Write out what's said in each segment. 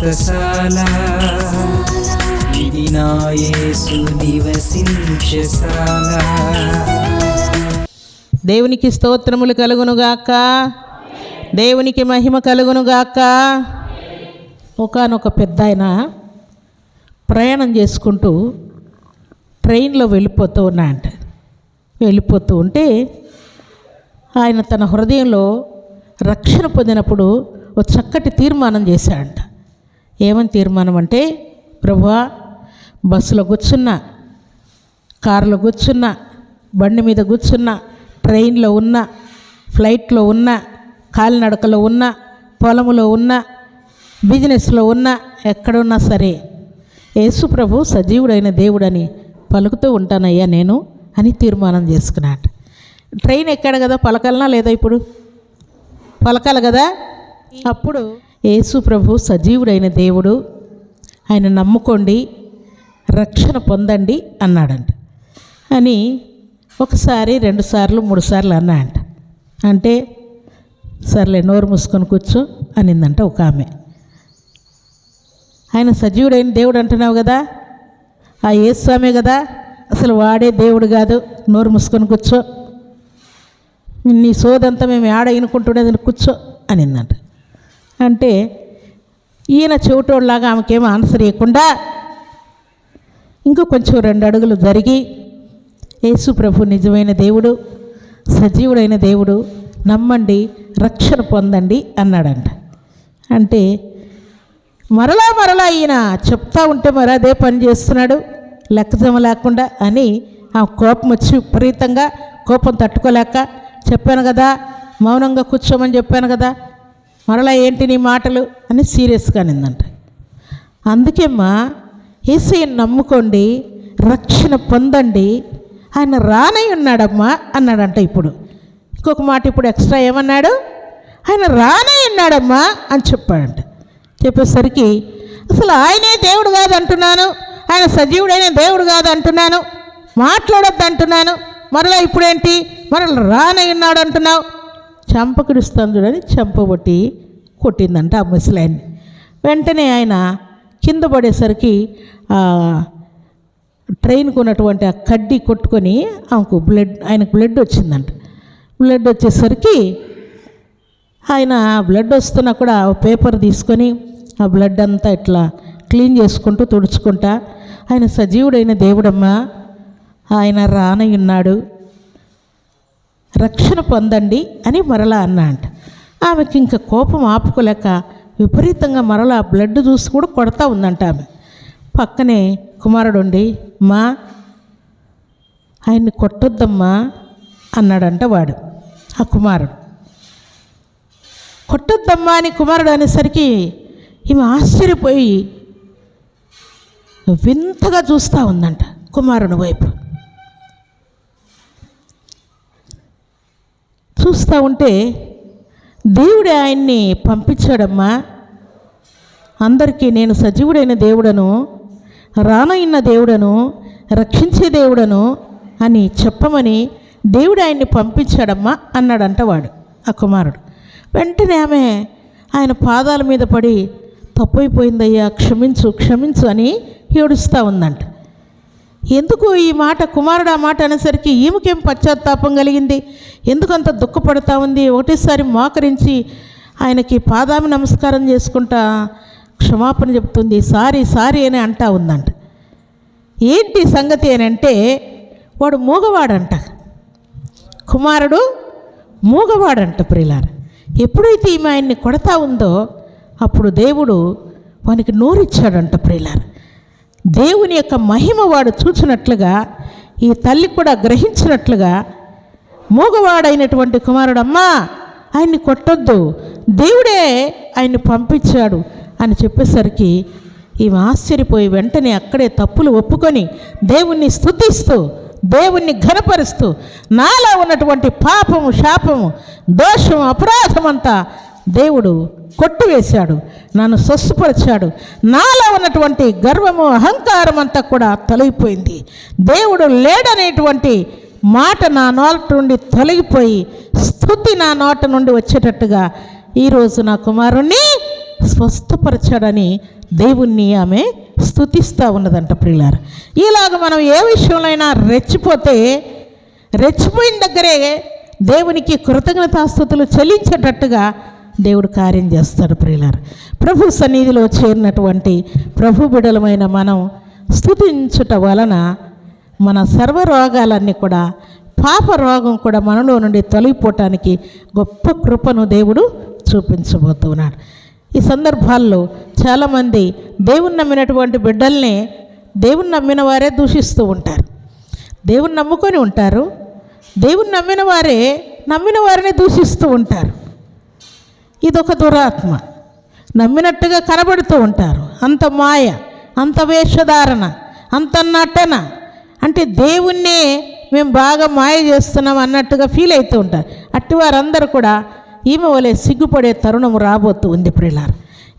వ్రతశాల ఇది నివసించశాల దేవునికి స్తోత్రములు కలుగునుగాక. దేవునికి మహిమ కలుగునుగాక. ఒకనొక పెద్ద ఆయన ప్రయాణం చేసుకుంటూ ట్రైన్లో వెళ్ళిపోతూ ఉన్నాయంట వెళ్ళిపోతూ ఉంటే ఆయన తన హృదయంలో రక్షణ పొందినప్పుడు ఒక చక్కటి తీర్మానం చేశాడంట. ఏమని తీర్మానం అంటే ప్రభువా బస్సులో కూర్చున్నా కారులో కూర్చున్నా బండి మీద కూర్చున్నా ట్రైన్లో ఉన్నా ఫ్లైట్లో ఉన్నా కాలినడకలో ఉన్నా పొలములో ఉన్నా బిజినెస్లో ఉన్నా ఎక్కడున్నా సరే యేసు ప్రభు సజీవుడైన దేవుడని పలుకుతూ ఉంటానయ్యా నేను అని తీర్మానం చేసుకున్నాడు. ట్రైన్ ఎక్కాడు కదా పలకలనా లేదా ఇప్పుడు? పలకాలి కదా? అప్పుడు యేసు ప్రభు సజీవుడైన దేవుడు. ఆయన నమ్ముకోండి రక్షణ పొందండి అన్నాడంట. అని ఒకసారి రెండు సార్లు మూడు సార్లు అన్నాడంట అంటే సర్లే నోరు మూసుకొని కూర్చో అనిందంట ఒక ఆమె. ఆయన సజీవుడైన దేవుడు అంటున్నావు కదా? ఆ స్వామి కదా? అసలు వాడే దేవుడు కాదు నోరు మూసుకొని కూర్చో. నీ సోదంతా మేము ఆడ ఇనుకుంటుండేది కూర్చో అనిందంట. అంటే ఈయన చెవిటోళ్ళలాగా ఆమెకేం ఆన్సర్ ఇవ్వకుండా ఇంకో కొంచెం రెండు అడుగులు జరిగి యేసు ప్రభు నిజమైన దేవుడు సజీవుడైన దేవుడు నమ్మండి రక్షణ పొందండి అన్నాడంట. అంటే మరలా మరలా ఈయన చెప్తా ఉంటే మరి అదే పని చేస్తున్నాడు. లెక్కజమ లేకుండా అని ఆ కోపం వచ్చి విపరీతంగా కోపం తట్టుకోలేక చెప్పాను కదా మౌనంగా కూర్చోమని చెప్పాను కదా మరలా ఏంటి నీ మాటలు? అని సీరియస్గా నిందంట అందుకేమ్మా ఏసయ్యని నమ్ముకోండి రక్షణ పొందండి ఆయన రానై ఉన్నాడమ్మా అన్నాడంట ఇప్పుడు. ఇంకొక మాట ఇప్పుడు ఎక్స్ట్రా ఏమన్నాడు? ఆయన రానై ఉన్నాడమ్మా అని చెప్పాడంట. చెప్పేసరికి అసలు ఆయనే దేవుడు కాదు అంటున్నాను ఆయన సజీవుడైన దేవుడు కాదు అంటున్నాను మాట్లాడొద్దు అంటున్నాను మరలా ఇప్పుడేంటి? మరలా రానై ఉన్నాడు అంటున్నావు చంపకిడుస్తాను చూడని చంపబొట్టి కొట్టిందంట ఆ ముసలాయన్ని. వెంటనే ఆయన కింద పడేసరికి ట్రైన్కు ట్రైన్కి ఉన్నటువంటి ఆ కడ్డీ కొట్టుకొని ఆమెకు బ్లడ్ ఆయనకు బ్లడ్ వచ్చిందంట. బ్లడ్ వచ్చేసరికి ఆయన బ్లడ్ వస్తున్నా కూడా ఆ పేపర్ తీసుకొని ఆ బ్లడ్ అంతా ఇట్లా క్లీన్ చేసుకుంటూ తుడుచుకుంటా ఆయన సజీవుడైన దేవుడమ్మా ఆయన రానయ్యున్నాడు ఉన్నాడు రక్షణ పొందండి అని మరలా అన్నా అంట. ఆమెకి ఇంకా కోపం ఆపుకోలేక విపరీతంగా మరలా బ్లడ్ చూసి కూడా కొడతా ఉందంట ఆమె. పక్కనే కుమారుడు ఉండి మా ఆయన్ని కొట్టొద్దమ్మా అన్నాడంట వాడు ఆ కుమారుడు. కొట్టొద్దమ్మా అని కుమారుడు అనేసరికి ఈమె ఆశ్చర్యపోయి వింతగా చూస్తూ ఉందంట కుమారుని వైపు. చూస్తూ ఉంటే దేవుడే ఆయన్ని పంపించాడమ్మా. అందరికీ నేను సజీవుడైన దేవుడను రానయిన దేవుడను రక్షించే దేవుడను అని చెప్పమని దేవుడు ఆయన్ని పంపించాడమ్మా అన్నాడంట వాడు ఆ కుమారుడు. వెంటనే ఆమె ఆయన పాదాల మీద పడి తప్పైపోయిందయ్యా క్షమించు క్షమించు అని ఏడుస్తూ ఉందంట. ఎందుకు ఈ మాట కుమారుడు ఆ మాట అనేసరికి ఈమెకేం పశ్చాత్తాపం కలిగింది? ఎందుకంత దుఃఖపడతా ఉంది? ఒకటేసారి మోకరించి ఆయనకి పాదామి నమస్కారం చేసుకుంటా క్షమాపణ చెప్తుంది సారీ సారీ అని అంటా ఉందంట. ఏంటి సంగతి అని అంటే వాడు మూగవాడంట. కుమారుడు మూగవాడంట ప్రిలార ఎప్పుడైతే ఈమె ఆయన్ని కొడతా ఉందో అప్పుడు దేవుడు వానికి నోరిచ్చాడంట ప్రిలార దేవుని యొక్క మహిమ వాడు చూచినట్లుగా ఈ తల్లి కూడా గ్రహించినట్లుగా మూగవాడైనటువంటి కుమారుడమ్మా ఆయన్ని కొట్టొద్దు. దేవుడే ఆయన్ని పంపించాడు. అని చెప్పేసరికి ఈమె ఆశ్చర్యపోయి వెంటనే అక్కడే తప్పులు ఒప్పుకొని దేవుణ్ణి స్థుతిస్తూ దేవుణ్ణి ఘనపరుస్తూ నాలో ఉన్నటువంటి పాపము శాపము దోషము అపరాధమంతా దేవుడు కొట్టివేశాడు నన్ను స్వస్థపరిచాడు. నాలో ఉన్నటువంటి గర్వము అహంకారం అంతా కూడా తొలగిపోయింది. దేవుడు లేడనేటువంటి మాట నా నోట నుండి తొలగిపోయి స్థుతి నా నోట నుండి వచ్చేటట్టుగా ఈరోజు నా కుమారుణ్ణి స్వస్థపరచాడని దేవుణ్ణి ఆమె స్థుతిస్తూ ఉన్నదంట ప్రియులార. ఇలాగ మనం ఏ విషయంలో రెచ్చిపోతే రెచ్చిపోయిన దగ్గరే దేవునికి కృతజ్ఞతాస్థుతులు చెల్లించేటట్టుగా దేవుడు కార్యం చేస్తాడు ప్రియులారు. ప్రభు సన్నిధిలో చేరినటువంటి ప్రభు బిడలమైన మనం స్థుతించుట వలన మన సర్వ రోగాలన్నీ కూడా పాప రోగం కూడా మనలో నుండి తొలగిపోవటానికి గొప్ప కృపను దేవుడు చూపించబోతున్నాడు. ఈ సందర్భాల్లో చాలామంది దేవుని నమ్మినటువంటి బిడ్డల్ని దేవుని నమ్మిన వారే దూషిస్తూ ఉంటారు. దేవుని నమ్ముకొని ఉంటారు. దేవుని నమ్మిన వారే నమ్మిన వారిని దూషిస్తూ ఉంటారు. ఇదొక దురాత్మ. నమ్మినట్టుగా కనబడుతూ ఉంటారు. అంత మాయ అంత వేషధారణ అంత నటన. అంటే దేవుణ్ణే మేము బాగా మాయ చేస్తున్నాం అన్నట్టుగా ఫీల్ అవుతూ ఉంటారు. అట్టి వారందరూ కూడా ఈమె వలె సిగ్గుపడే తరుణం రాబోతూ ఉంది ప్రియులారు.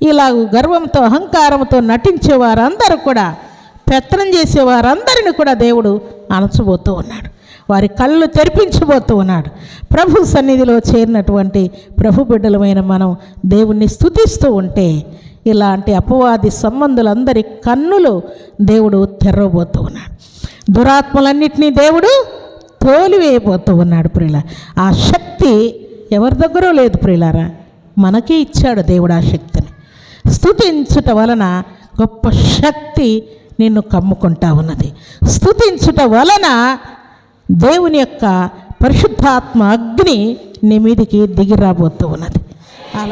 ఇలాగ గర్వంతో అహంకారంతో నటించే వారందరూ కూడా పెత్తనం చేసే వారందరిని కూడా దేవుడు అణచబోతూ ఉన్నాడు. వారి కళ్ళు తెరిపించబోతూ ఉన్నాడు. ప్రభు సన్నిధిలో చేరినటువంటి ప్రభు బిడ్డలమైన మనం దేవుణ్ణి స్తుతిస్తూ ఉంటే ఇలాంటి అపవాది సంబంధులందరి కన్నులు దేవుడు తెరవబోతూ ఉన్నాడు. దురాత్మలన్నింటినీ దేవుడు తోలివేయబోతూ ఉన్నాడు ప్రియుల ఆ శక్తి ఎవరి దగ్గర లేదు ప్రియులారా. మనకే ఇచ్చాడు దేవుడు ఆ శక్తిని. స్థుతించుట వలన గొప్ప శక్తి నిన్ను కమ్ముకుంటా ఉన్నది. స్తుతించుట వలన దేవుని యొక్క పరిశుద్ధాత్మ అగ్ని నీ మీదికి దిగి రాబోతూ ఉన్నది.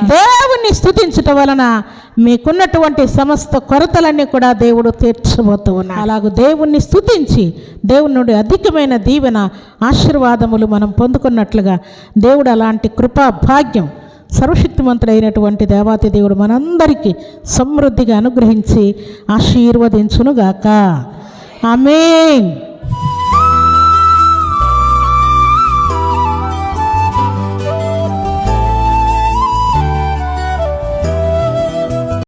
దేవుణ్ణి స్తుతించటం వలన మీకున్నటువంటి సమస్త కొరతలన్నీ కూడా దేవుడు తీర్చబోతూ ఉన్నాడు. అలాగూ. దేవుణ్ణి స్తుతించి దేవుని నుండి అధికమైన దీవెన ఆశీర్వాదములు మనం పొందుకున్నట్లుగా దేవుడు అలాంటి కృపా భాగ్యం సర్వశక్తిమంతుడైనటువంటి దేవాతి దేవుడు మనందరికీ సమృద్ధిగా అనుగ్రహించి ఆశీర్వదించునుగాక. ఆమె